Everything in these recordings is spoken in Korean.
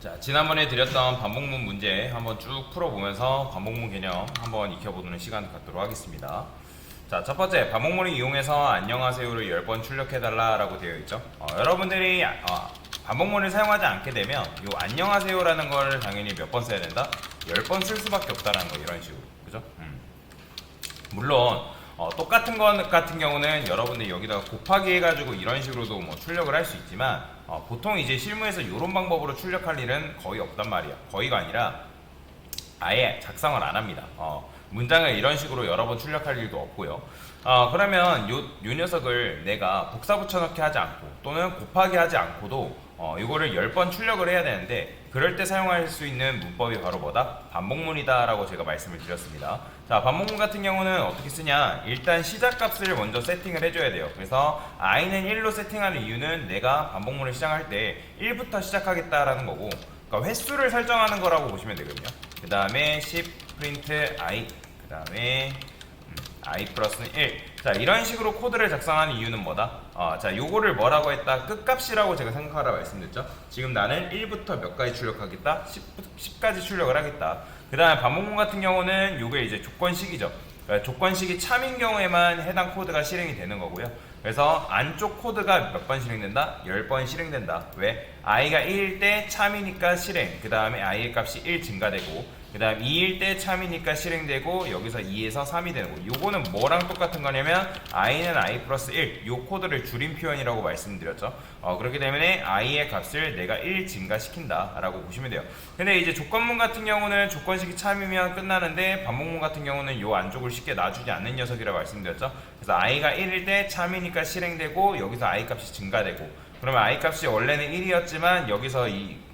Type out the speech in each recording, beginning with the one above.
자, 지난번에 드렸던 반복문 문제 한번 쭉 풀어보면서 반복문 개념 한번 익혀보는 시간 갖도록 하겠습니다. 자, 첫 번째, 반복문을 이용해서 안녕하세요를 10번 출력해달라 라고 되어 있죠. 어, 여러분들이 어, 반복문을 사용하지 않게 되면 이 안녕하세요라는 걸 당연히 몇 번 써야 된다? 10번 쓸 수밖에 없다라는 거 이런 식으로. 그죠? 음. 물론 어, 똑같은 것 같은 경우는 여러분들이 여기다가 곱하기 해가지고 이런 식으로도 뭐 출력을 할 수 있지만 어, 보통 이제 실무에서 이런 방법으로 출력할 일은 거의 없단 말이야. 거의가 아니라 아예 작성을 안 합니다. 어, 문장을 이런 식으로 여러 번 출력할 일도 없고요. 어, 그러면 요, 요 녀석을 내가 복사 붙여넣기 하지 않고 또는 곱하기 하지 않고도 어, 이거를 10번 출력을 해야 되는데 그럴 때 사용할 수 있는 문법이 바로 뭐다? 반복문이다 라고 제가 말씀을 드렸습니다. 자, 반복문 같은 경우는 어떻게 쓰냐? 일단 시작값을 먼저 세팅을 해줘야 돼요. 그래서 i는 1로 세팅하는 이유는 내가 반복문을 시작할 때 1부터 시작하겠다라는 거고 그러니까 횟수를 설정하는 거라고 보시면 되거든요. 그 다음에 10 프린트 i 그 다음에 i 플러스는 1. 자, 이런 식으로 코드를 작성하는 이유는 뭐다? 어, 자, 요거를 뭐라고 했다? 끝값이라고 제가 생각하라 말씀드렸죠? 지금 나는 1부터 몇 가지 출력하겠다? 10, 10 까지 출력을 하겠다. 그 다음에 반복문 같은 경우는 요게 이제 조건식이죠. 그러니까 조건식이 참인 경우에만 해당 코드가 실행이 되는 거고요. 그래서 안쪽 코드가 몇 번 실행된다? 10번 실행된다. 왜? i가 1일 때 참이니까 실행. 그 다음에 i의 값이 1 증가되고 그 다음 2일 때 참이니까 실행되고 여기서 2에서 3이 되는 거. 요거는 뭐랑 똑같은 거냐면 i는 i 플러스 1 요 코드를 줄임 표현이라고 말씀드렸죠. 어, 그렇기 때문에 i의 값을 내가 1 증가시킨다 라고 보시면 돼요. 근데 이제 조건문 같은 경우는 조건식이 참이면 끝나는데 반복문 같은 경우는 요 안쪽을 쉽게 놔주지 않는 녀석이라고 말씀드렸죠. 그래서 i가 1일 때 참이니까 실행되고 여기서 i 값이 증가되고. 그러면 i 값이 원래는 1이었지만 여기서 이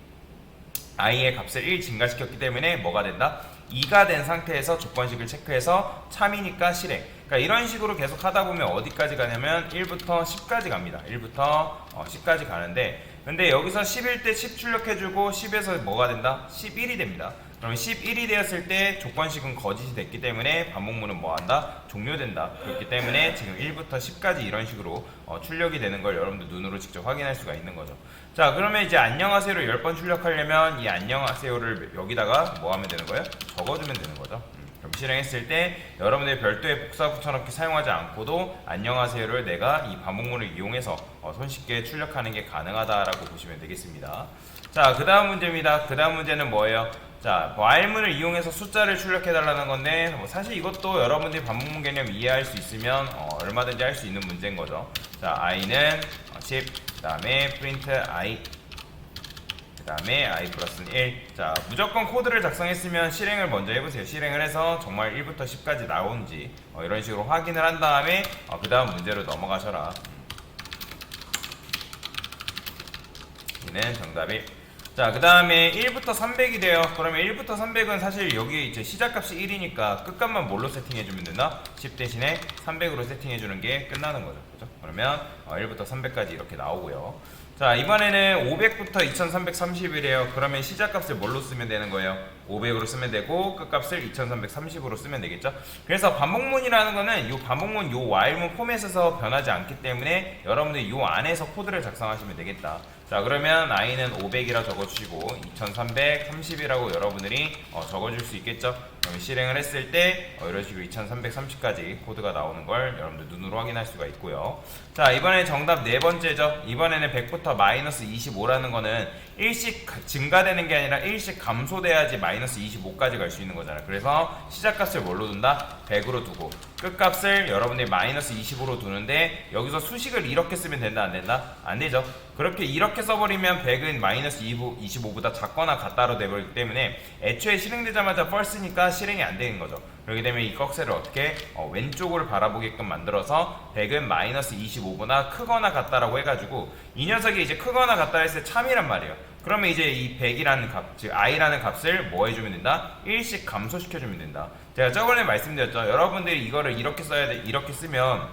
i의 값을 1 증가시켰기 때문에 뭐가 된다? 2가 된 상태에서 조건식을 체크해서 참이니까 실행. 그러니까 이런 식으로 계속 하다 보면 어디까지 가냐면 1부터 10까지 갑니다. 1부터 10까지 가는데 근데 여기서 11때 10 출력해주고 10에서 뭐가 된다? 11이 됩니다. 그러면 11이 되었을 때 조건식은 거짓이 됐기 때문에 반복문은 뭐한다? 종료된다. 그렇기 때문에 지금 1부터 10까지 이런 식으로 어, 출력이 되는 걸 여러분들 눈으로 직접 확인할 수가 있는 거죠. 자 그러면 이제 안녕하세요를 10번 출력하려면 이 안녕하세요를 여기다가 뭐 하면 되는 거예요? 적어주면 되는 거죠. 음, 그럼 실행했을 때 여러분들이 별도의 복사 붙여넣기 사용하지 않고도 안녕하세요를 내가 이 반복문을 이용해서 어, 손쉽게 출력하는 게 가능하다라고 보시면 되겠습니다. 자, 그 다음 문제입니다. 그 다음 문제는 뭐예요? 자, 뭐 while문을 이용해서 숫자를 출력해 달라는 건데 뭐 사실 이것도 여러분들이 반복문 개념 이해할 수 있으면 어, 얼마든지 할 수 있는 문제인 거죠. 자, i는 10, 그 다음에 print i, 그 다음에 i 플러스는 1. 자, 무조건 코드를 작성했으면 실행을 먼저 해보세요. 실행을 해서 정말 1부터 10까지 나오는지 어, 이런 식으로 확인을 한 다음에 어, 그 다음 문제로 넘어가셔라. 얘는 정답이 자, 그 다음에 1부터 300이 돼요. 그러면 1부터 300은 사실 여기 이제 시작값이 1이니까 끝값만 뭘로 세팅해주면 되나? 10 대신에 300으로 세팅해주는 게 끝나는 거죠. 그죠? 그러면 어, 1부터 300까지 이렇게 나오고요. 자, 이번에는 500부터 2330이래요. 그러면 시작값을 뭘로 쓰면 되는 거예요? 500으로 쓰면 되고 끝값을 2330으로 쓰면 되겠죠? 그래서 반복문이라는 거는 이 반복문 요 while문 포맷에서 변하지 않기 때문에 여러분들이 요 안에서 코드를 작성하시면 되겠다. 자 그러면 i는 500이라 적어주시고 2330이라고 여러분들이 어, 적어줄 수 있겠죠? 그러면 실행을 했을 때 어, 이런 식으로 2330까지 코드가 나오는 걸 여러분들 눈으로 확인할 수가 있고요. 자 이번에 정답 네 번째죠. 이번에는 100부터 마이너스 25라는 거는 일씩 증가되는 게 아니라 일씩 감소돼야지 마이 너스 25까지 갈 수 있는 거잖아요. 그래서 시작값을 뭘로 둔다? 100으로 두고 끝값을 여러분들이 마이너스 25로 두는데 여기서 수식을 이렇게 쓰면 된다 안 된다? 안 되죠. 그렇게 이렇게 써버리면 100은 마이너스 25보다 작거나 같다로 되버리기 때문에 애초에 실행되자마자 펄스니까 실행이 안 되는 거죠. 그렇기 때문에 이 꺽쇠를 어떻게 어, 왼쪽을 바라보게끔 만들어서 100은 마이너스 25보다 크거나 같다라고 해가지고 이 녀석이 이제 크거나 같다 했을 때 참이란 말이에요. 그러면 이제 이 100이라는 값, 즉 i라는 값을 뭐 해주면 된다? 1씩 감소시켜주면 된다. 제가 저번에 말씀드렸죠. 여러분들이 이거를 이렇게 써야 돼, 이렇게 쓰면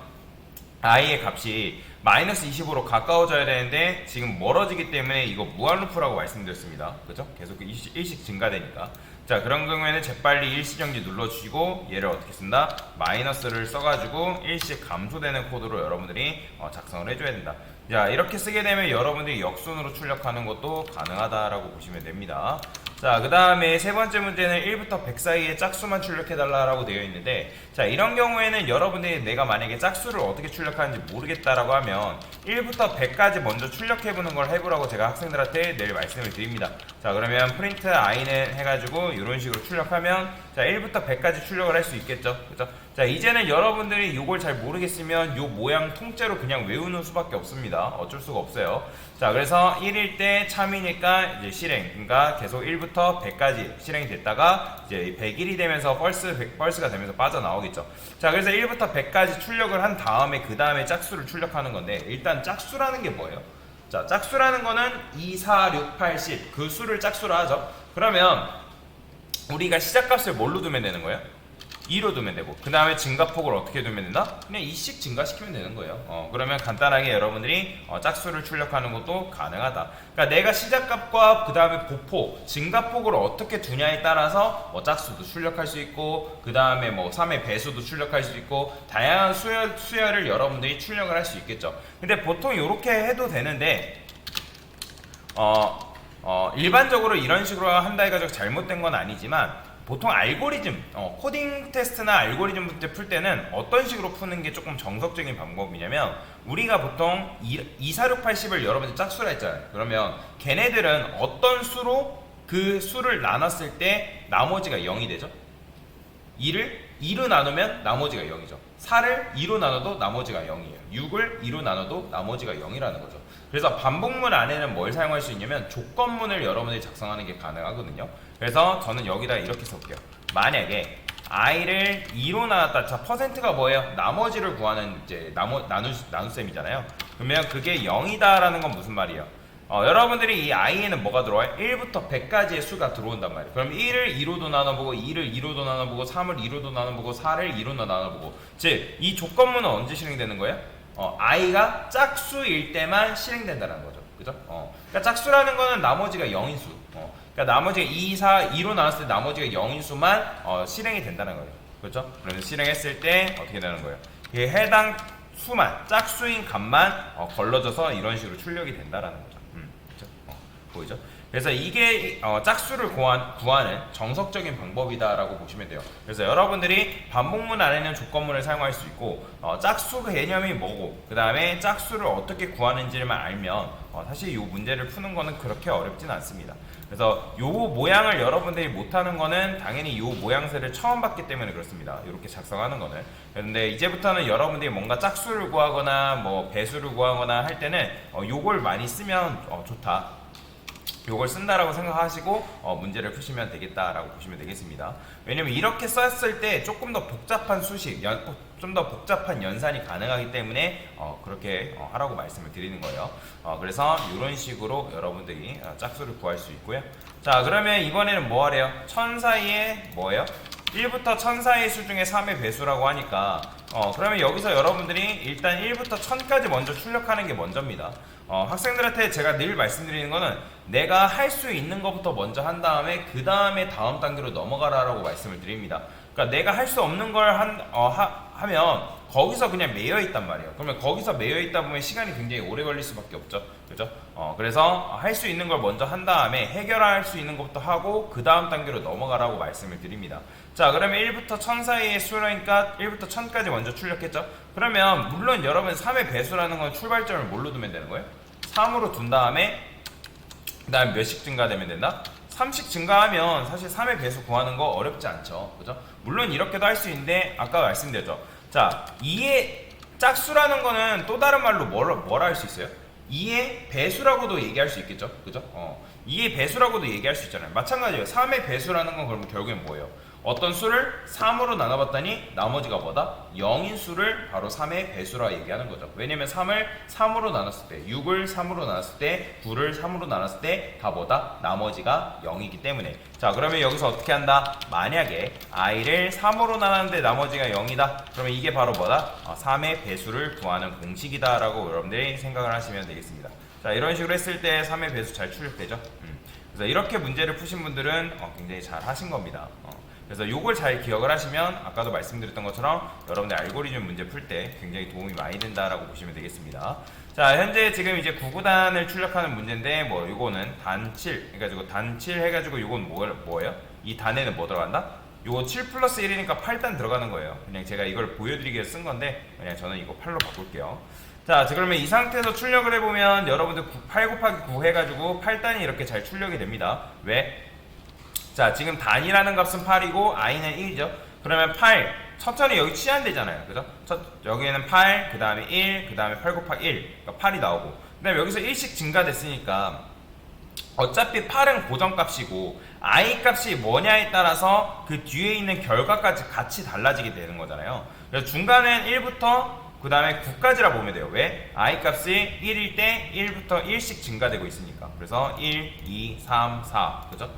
i의 값이 마이너스 20으로 가까워져야 되는데 지금 멀어지기 때문에 이거 무한루프라고 말씀드렸습니다. 그죠? 계속 일씩, 일씩 증가되니까. 자 그런 경우에는 재빨리 일시정지 눌러주시고 얘를 어떻게 쓴다? 마이너스를 써가지고 일씩 감소되는 코드로 여러분들이 어, 작성을 해줘야 된다. 자 이렇게 쓰게 되면 여러분들이 역순으로 출력하는 것도 가능하다라고 보시면 됩니다. 자, 그 다음에 세 번째 문제는 1부터 100 사이의 짝수만 출력해달라고 되어 있는데, 자, 이런 경우에는 여러분들이 내가 만약에 짝수를 어떻게 출력하는지 모르겠다라고 하면 1부터 100까지 먼저 출력해보는 걸 해보라고 제가 학생들한테 내일 말씀을 드립니다. 자, 그러면 프린트 i는 해가지고 이런 식으로 출력하면, 자, 1부터 100까지 출력을 할 수 있겠죠. 그죠? 자, 이제는 여러분들이 이걸 잘 모르겠으면 이 모양 통째로 그냥 외우는 수밖에 없습니다. 어쩔 수가 없어요. 자, 그래서 1일 때 참이니까 이제 실행, 그러니까 계속 1부터 100까지 실행이 됐다가 이제 100일이 되면서 펄스, 100, 펄스가 되면서 빠져나오겠죠. 자, 그래서 1부터 100까지 출력을 한 다음에 그 다음에 짝수를 출력하는 건데 일단 짝수라는 게 뭐예요? 자, 짝수라는 거는 2, 4, 6, 8, 10 그 수를 짝수로 하죠. 그러면 우리가 시작값을 뭘로 두면 되는 거예요? 2로 두면 되고 그 다음에 증가폭을 어떻게 두면 된다? 그냥 2씩 증가시키면 되는 거예요. 어, 그러면 간단하게 여러분들이 어, 짝수를 출력하는 것도 가능하다. 그러니까 내가 시작값과 그 다음에 보폭 증가폭을 어떻게 두냐에 따라서 뭐 짝수도 출력할 수 있고 그 다음에 뭐 3의 배수도 출력할 수 있고 다양한 수열, 수열을 여러분들이 출력을 할 수 있겠죠. 근데 보통 이렇게 해도 되는데 어, 어, 일반적으로 이런 식으로 한다 해가지고 잘못된 건 아니지만 보통 알고리즘, 어, 코딩 테스트나 알고리즘 문제 풀 때는 어떤 식으로 푸는 게 조금 정석적인 방법이냐면 우리가 보통 2, 4, 6, 8, 10을 여러분들 짝수라 했잖아요. 그러면 걔네들은 어떤 수로 그 수를 나눴을 때 나머지가 0이 되죠? 2를 2로 나누면 나머지가 0이죠. 4를 2로 나눠도 나머지가 0이에요. 6을 2로 나눠도 나머지가 0이라는 거죠. 그래서 반복문 안에는 뭘 사용할 수 있냐면 조건문을 여러분들이 작성하는 게 가능하거든요. 그래서 저는 여기다 이렇게 써볼게요. 만약에 i를 2로 나눴다. 자, 퍼센트가 뭐예요? 나머지를 구하는 이제 나머, 나누, 나눗셈이잖아요. 그러면 그게 0이다라는 건 무슨 말이에요? 어, 여러분들이 이 i에는 뭐가 들어와요? 1부터 100까지의 수가 들어온단 말이에요. 그럼 1을 2로도 나눠보고, 2를 2로도 나눠보고, 3을 2로도 나눠보고, 4를 2로도 나눠보고. 즉, 이 조건문은 언제 실행되는 거예요? 어, i가 짝수일 때만 실행된다는 거죠. 그죠? 어, 그러니까 짝수라는 거는 나머지가 0인 수. 어, 그러니까 나머지가 2, 4, 2로 나눴을 때 나머지가 0인 수만 어, 실행이 된다는 거예요. 그렇죠? 그러면 실행했을 때 어떻게 되는 거예요? 이 해당 수만, 짝수인 값만 어, 걸러져서 이런 식으로 출력이 된다라는 거죠. 음, 보이죠? 그래서 이게 어, 짝수를 구한, 구하는 정석적인 방법이다라고 보시면 돼요. 그래서 여러분들이 반복문 안에는 조건문을 사용할 수 있고 어, 짝수 개념이 뭐고 그 다음에 짝수를 어떻게 구하는지만 알면 어, 사실 이 문제를 푸는 거는 그렇게 어렵진 않습니다. 그래서 요 모양을 여러분들이 못하는 거는 당연히 요 모양새를 처음 봤기 때문에 그렇습니다. 이렇게 작성하는 거는. 그런데 이제부터는 여러분들이 뭔가 짝수를 구하거나 뭐 배수를 구하거나 할 때는 어, 요걸 많이 쓰면 어, 좋다. 요걸 쓴다라고 생각하시고 어, 문제를 푸시면 되겠다라고 보시면 되겠습니다. 왜냐면 이렇게 썼을 때 조금 더 복잡한 수식, 좀 더 복잡한 연산이 가능하기 때문에 어, 그렇게 어, 하라고 말씀을 드리는 거예요. 어, 그래서 이런 식으로 여러분들이 어, 짝수를 구할 수 있고요. 자, 그러면 이번에는 뭐 하래요? 천 사이에 뭐예요? 1부터 1000 사이의 수 중에 3의 배수라고 하니까 어 그러면 여기서 여러분들이 일단 1부터 1000까지 먼저 출력하는 게 먼저입니다. 어 학생들한테 제가 늘 말씀드리는 거는 내가 할 수 있는 것부터 먼저 한 다음에 그 다음에 다음 단계로 넘어가라라고 말씀을 드립니다. 그러니까 내가 할 수 없는 걸 한, 어, 하, 하면 거기서 그냥 매여 있단 말이에요. 그러면 거기서 매여 있다 보면 시간이 굉장히 오래 걸릴 수밖에 없죠. 그죠? 어, 그래서 할 수 있는 걸 먼저 한 다음에 해결할 수 있는 것부터 하고 그 다음 단계로 넘어가라고 말씀을 드립니다. 자, 그러면 1부터 1000 사이의 수라니까 1부터 1000까지 먼저 출력했죠? 그러면 물론 여러분 3의 배수라는 건 출발점을 뭘로 두면 되는 거예요? 3으로 둔 다음에 그 다음 몇씩 증가되면 된다? 3씩 증가하면 사실 3의 배수 구하는 거 어렵지 않죠. 그죠? 물론 이렇게도 할 수 있는데 아까 말씀드렸죠. 자, 2의 짝수라는 거는 또 다른 말로 뭐라, 뭐라 할 수 있어요? 2의 배수라고도 얘기할 수 있겠죠. 그죠? 어. 2의 배수라고도 얘기할 수 있잖아요. 마찬가지예요. 3의 배수라는 건 그러면 결국엔 뭐예요? 어떤 수를 3으로 나눠봤더니 나머지가 뭐다? 0인 수를 바로 3의 배수라 얘기하는 거죠. 왜냐면 3을 3으로 나눴을 때, 6을 3으로 나눴을 때, 9를 3으로 나눴을 때 다 뭐다? 나머지가 0이기 때문에. 자, 그러면 여기서 어떻게 한다? 만약에 i를 3으로 나눴는데 나머지가 0이다. 그러면 이게 바로 뭐다? 어, 3의 배수를 구하는 공식이다라고 여러분들이 생각을 하시면 되겠습니다. 자, 이런 식으로 했을 때 3의 배수 잘 출력되죠? 음. 그래서 이렇게 문제를 푸신 분들은 어, 굉장히 잘 하신 겁니다. 어. 그래서 요걸 잘 기억을 하시면 아까도 말씀드렸던 것처럼 여러분들 알고리즘 문제 풀 때 굉장히 도움이 많이 된다라고 보시면 되겠습니다. 자, 현재 지금 이제 9구단을 출력하는 문제인데 뭐 요거는 단 7, 해가지고 단7 해가지고 요건 뭐, 뭐예요? 이 단에는 뭐 들어간다? 요거 7 플러스 1이니까 8단 들어가는 거예요. 그냥 제가 이걸 보여드리기 위해서 쓴 건데 그냥 저는 이거 8로 바꿀게요. 자, 자, 그러면 이 상태에서 출력을 해보면 여러분들 9, 8 곱하기 9 해가지고 8단이 이렇게 잘 출력이 됩니다. 왜? 자, 지금 단이라는 값은 8이고 i는 1이죠. 그러면 8 천천히 여기 치환되잖아요. 그죠? 첫, 여기에는 8, 그 다음에 1, 그 다음에 8 곱하기 1. 그러니까 8이 나오고. 그 다음에 여기서 1씩 증가됐으니까 어차피 8은 고정값이고 i 값이 뭐냐에 따라서 그 뒤에 있는 결과까지 같이 달라지게 되는 거잖아요. 그래서 중간엔 1부터 그 다음에 9까지라 보면 돼요. 왜? i 값이 1일 때 1부터 1씩 증가되고 있으니까. 그래서 1, 2, 3, 4. 그죠?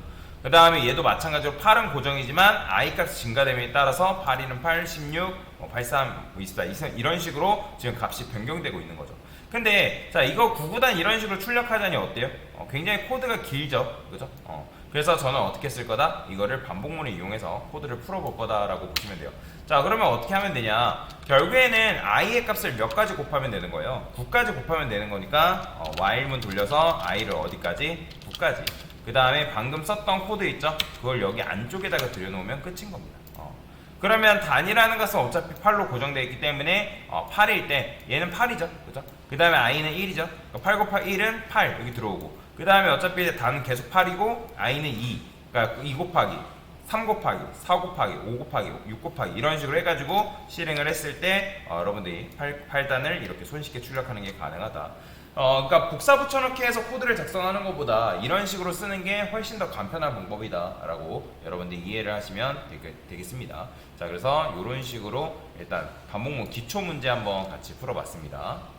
그 다음에 얘도 마찬가지로 8은 고정이지만 i 값이 증가됨에 따라서 8, 2는 8, 16, 뭐 83, 뭐24 이런 식으로 지금 값이 변경되고 있는 거죠. 근데 자 이거 9구단 이런 식으로 출력하자니 어때요? 어, 굉장히 코드가 길죠, 그죠? 어, 그래서 저는 어떻게 쓸 거다? 이거를 반복문을 이용해서 코드를 풀어볼 거다라고 보시면 돼요. 자 그러면 어떻게 하면 되냐? 결국에는 i의 값을 몇 가지 곱하면 되는 거예요. 9까지 곱하면 되는 거니까 어, while문 돌려서 i를 어디까지? 9까지. 그 다음에 방금 썼던 코드 있죠? 그걸 여기 안쪽에다가 들여놓으면 끝인 겁니다. 어. 그러면 단이라는 것은 어차피 8로 고정되어 있기 때문에 어, 8일 때 얘는 8이죠. 그죠? 그 다음에 i는 1이죠. 8 곱하기 1은 8 여기 들어오고 그 다음에 어차피 단 계속 8이고 i는 2 그러니까 2 곱하기 3 곱하기 4 곱하기 5 곱하기 6 곱하기 이런 식으로 해가지고 실행을 했을 때 어, 여러분들이 8, 8단을 이렇게 손쉽게 출력하는 게 가능하다. 어, 그러니까 복사 붙여넣기 해서 코드를 작성하는 것보다 이런 식으로 쓰는 게 훨씬 더 간편한 방법이다라고 여러분들이 이해를 하시면 되겠, 습니다 자, 그래서 이런 식으로 일단 반복문 기초 문제 한번 같이 풀어봤습니다.